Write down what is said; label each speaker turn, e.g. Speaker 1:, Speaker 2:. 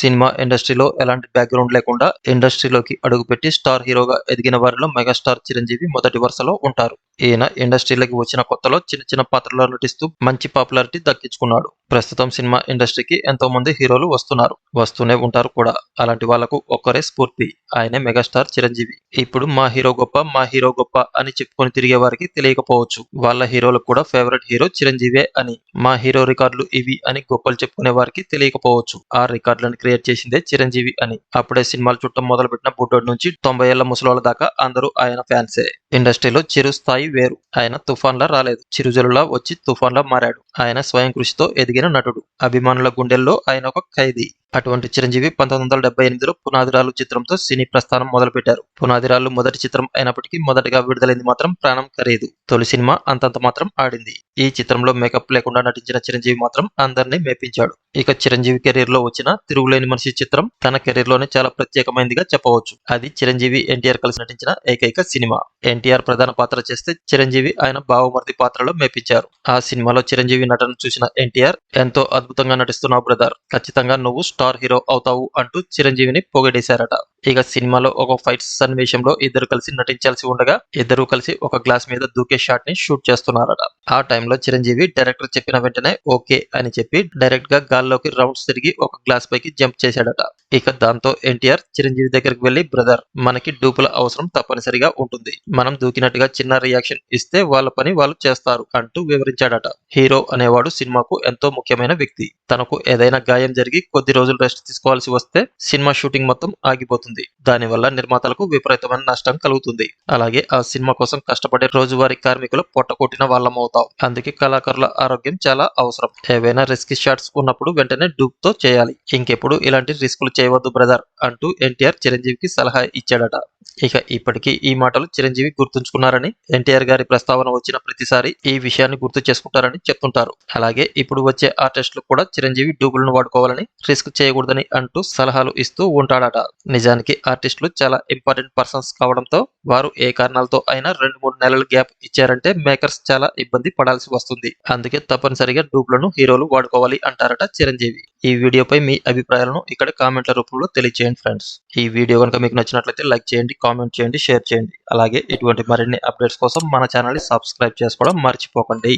Speaker 1: Cinema ఇండస్ట్రీలో ఎలాంటి background లేకుండా ఇండస్ట్రీలోకి అడుగుపెట్టి స్టార్ హీరోగా ఎదిగిన వారిలో మెగాస్టార్ చిరంజీవి మొదటి వరుసలో ఉంటారు. ఈయన ఇండస్ట్రీలోకి వచ్చిన కొత్తలో చిన్న చిన్న పాత్రలో నటిస్తూ మంచి పాపులారిటీ దక్కించుకున్నాడు. ప్రస్తుతం సినిమా ఇండస్ట్రీకి ఎంతో మంది హీరోలు వస్తున్నారు. వస్తూనే ఉంటారు కూడా. అలాంటి వాళ్ళకు ఒక్కరే స్ఫూర్తి. ఆయనే మెగాస్టార్ చిరంజీవి. ఇప్పుడు మా హీరో గొప్ప మా హీరో గొప్ప అని చెప్పుకొని తిరిగే వారికి తెలియకపోవచ్చు. వాళ్ళ హీరోలకు కూడా ఫేవరెట్ హీరో చిరంజీవే అని. మా హీరో రికార్డులు ఇవి అని గొప్పలు చెప్పుకునే వారికి తెలియకపోవచ్చు. ఆ రికార్డులను క్రియేట్ చేసిందే చిరంజీవి అని. అప్పుడే సినిమాలు చుట్టం మొదలుపెట్టిన బుడ్డోడి నుంచి తొంభై ఏళ్ళ ముసలోళ్ళ దాకా అందరూ ఆయన ఫ్యాన్సే. ఇండస్ట్రీలో చిరు స్థాయి వేరు. ఆయన తుఫాన్లా రాలేదు. చిరుజలులా వచ్చి తుఫాన్లా మారాడు. ఆయన స్వయం కృషితో ఎదిగిన నటుడు. అభిమానుల గుండెల్లో ఆయన ఒక ఖైదీ. అటువంటి చిరంజీవి పంతొమ్మిది వందల డెబ్బై ఎనిమిదిలో పునాదిరాలు చిత్రంతో సినీ ప్రస్థానం మొదలుపెట్టారు. పునాదిరాలు మొదటి చిత్రం అయినప్పటికీ మొదటగా విడుదలైంది మాత్రం ప్రాణం ఖరీదు తొలి సినిమా అంతంత మాత్రం ఆడింది. ఈ చిత్రంలో మేకప్ లేకుండా నటించిన చిరంజీవి మాత్రం అందరినీ మేపించాడు. ఇక చిరంజీవి కెరీర్లో వచ్చిన తిరుగులేని మనిషి చిత్రం తన కెరీర్లోనే చాలా ప్రత్యేకమైనదిగా చెప్పవచ్చు. అది చిరంజీవి ఎన్టీఆర్ కలిసి నటించిన ఏకైక సినిమా. ఎన్టీఆర్ ప్రధాన పాత్ర చేస్తే చిరంజీవి ఆయన బావమర్ది పాత్రలో మేపించారు. ఆ సినిమాలో చిరంజీవి నటన చూసిన ఎన్టీఆర్ ఎంతో అద్భుతంగా నటిస్తున్నావు బ్రదర్. ఖచ్చితంగా నువ్వు స్టార్ హీరో అవుతావు అంటూ చిరంజీవిని పొగిడేశారట. ఇక సినిమాలో ఒక ఫైట్ సన్నివేశంలో ఇద్దరు కలిసి నటించాల్సి ఉండగా ఇద్దరు కలిసి ఒక గ్లాస్ మీద దూకే షాట్ని షూట్ చేస్తున్నారట. ఆ టైంలో చిరంజీవి డైరెక్టర్ చెప్పిన వెంటనే ఓకే అని చెప్పి డైరెక్ట్గా గాల్లోకి రౌండ్స్ తిరిగి ఒక గ్లాస్ పైకి జంప్ చేశాడట. ఇక దాంతో ఎన్టీఆర్ చిరంజీవి దగ్గరికి వెళ్ళి బ్రదర్ మనకి డూపుల అవసరం తప్పనిసరిగా ఉంటుంది. మనం దూకినట్టుగా చిన్న రియాక్షన్ ఇస్తే వాళ్ళ పని వాళ్ళు చేస్తారు అంటూ వివరించాడట. హీరో అనేవాడు సినిమాకు ఎంతో ముఖ్యమైన వ్యక్తి. తనకు ఏదైనా గాయం జరిగి కొద్ది రోజులు రెస్ట్ తీసుకోవాల్సి వస్తే సినిమా షూటింగ్ మొత్తం ఆగిపోతుంది. దానివల్ల నిర్మాతలకు విపరీతమైన నష్టం కలుగుతుంది. అలాగే ఆ సినిమా కోసం కష్టపడే రోజువారీ కార్మికులు పొట్ట కొట్టిన వాళ్ళమవుతాం. అందుకే కళాకారుల ఆరోగ్యం చాలా అవసరం. ఏవైనా రిస్క్ షాట్స్ ఉన్నప్పుడు వెంటనే డూప్తో చేయాలి. ఇంకెప్పుడు ఇలాంటి రిస్కులు చేయవద్దు బ్రదర్ అంటూ ఎన్టీఆర్ చిరంజీవికి సలహా ఇచ్చాడట. ఇక ఇప్పటికీ ఈ మాటలు చిరంజీవి గుర్తుంచుకున్నారని ఎన్టీఆర్ గారి ప్రస్తావన వచ్చిన ప్రతిసారి ఈ విషయాన్ని గుర్తు చేసుకుంటారని చెప్తుంటారు. అలాగే ఇప్పుడు వచ్చే ఆర్టిస్టులు కూడా చిరంజీవి డూబులను వాడుకోవాలని రిస్క్ చేయకూడదని అంటూ సలహాలు ఇస్తూ ఉంటాడట. నిజానికి ఆర్టిస్టులు చాలా ఇంపార్టెంట్ పర్సన్స్ కావడంతో వారు ఏ కారణాలతో అయినా రెండు మూడు నెలల గ్యాప్ ఇచ్చారంటే మేకర్స్ చాలా ఇబ్బంది పడాల్సి వస్తుంది. అందుకే తప్పనిసరిగా డూబ్లను హీరోలు వాడుకోవాలి అంటారట చిరంజీవి. ఈ వీడియోపై మీ అభిప్రాయాలను ఇక్కడ కామెంట్ల రూపంలో తెలియజేయండి ఫ్రెండ్స్. ఈ వీడియో కనుక మీకు నచ్చినట్లయితే లైక్ చేయండి కామెంట్ చేయండి షేర్ చేయండి. అలాగే ఇటువంటి మరిన్ని అప్డేట్స్ కోసం మన ఛానల్ని సబ్స్క్రైబ్ చేసుకోవడం మర్చిపోకండి.